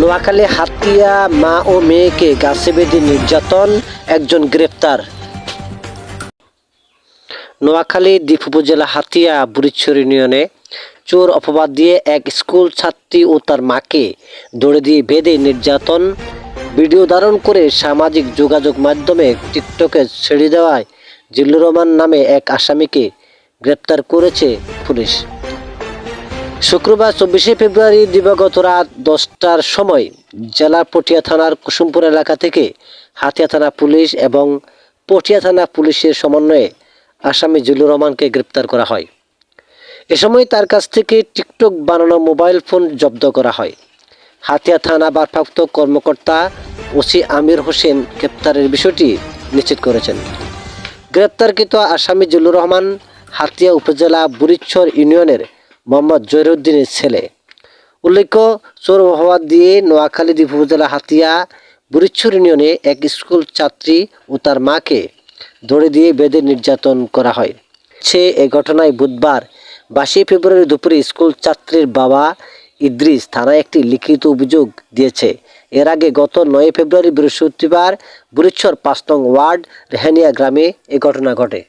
নোয়াখালী হাতিয়া মা ও মেয়েকে গাছে বেঁধে নির্যাতন, একজন গ্রেপ্তার। নোয়াখালী দ্বীপ উপজেলা হাতিয়া বুড়িচ্ছর ইউনিয়নে চোর অপবাদ দিয়ে এক স্কুল ছাত্রী ও তার মাকে দৌড়ে দিয়ে বেঁধে নির্যাতন। ভিডিও ধারণ করে সামাজিক যোগাযোগ মাধ্যমে টিকটকে ছেড়ে দেওয়ায় জিল্লুর রহমান নামে এক আসামিকে গ্রেপ্তার করেছে পুলিশ। শুক্রবার চব্বিশে ফেব্রুয়ারি দিবাগত রাত দশটার সময় জেলা পটিয়া থানার কুসুমপুর এলাকা থেকে হাতিয়া থানা পুলিশ এবং পটিয়া থানা পুলিশের সমন্বয়ে আসামি জিল্লুর রহমানকে গ্রেপ্তার করা হয়। এ সময় তার কাছ থেকে টিকটক বানানো মোবাইল ফোন জব্দ করা হয়। হাতিয়া থানা ভারপ্রাপ্ত কর্মকর্তা ওসি আমির হোসেন গ্রেপ্তারের বিষয়টি নিশ্চিত করেছেন। গ্রেপ্তারকৃত আসামি জিল্লুর রহমান হাতিয়া উপজেলা বুড়িচ্ছর ইউনিয়নের মোহাম্মদ জহিরুদ্দিনের ছেলে। উল্লেখ্য, চোর মহাবাদ দিয়ে নোয়াখালী দ্বীপ উপজেলা হাতিয়া বুড়িচ্ছর ইউনিয়নে এক স্কুল ছাত্রী ও তার মাকে দড়ি দিয়ে বেঁধে নির্যাতন করা হয়। সে এ ঘটনায় বুধবার বাইশে ফেব্রুয়ারি দুপুরে স্কুল ছাত্রীর বাবা ইদ্রিস থানায় একটি লিখিত অভিযোগ দিয়েছে। এর আগে গত নয় ফেব্রুয়ারি বৃহস্পতিবার বুড়িচ্ছর পাঁচ নং ওয়ার্ড রেহানিয়া গ্রামে এ ঘটনা ঘটে।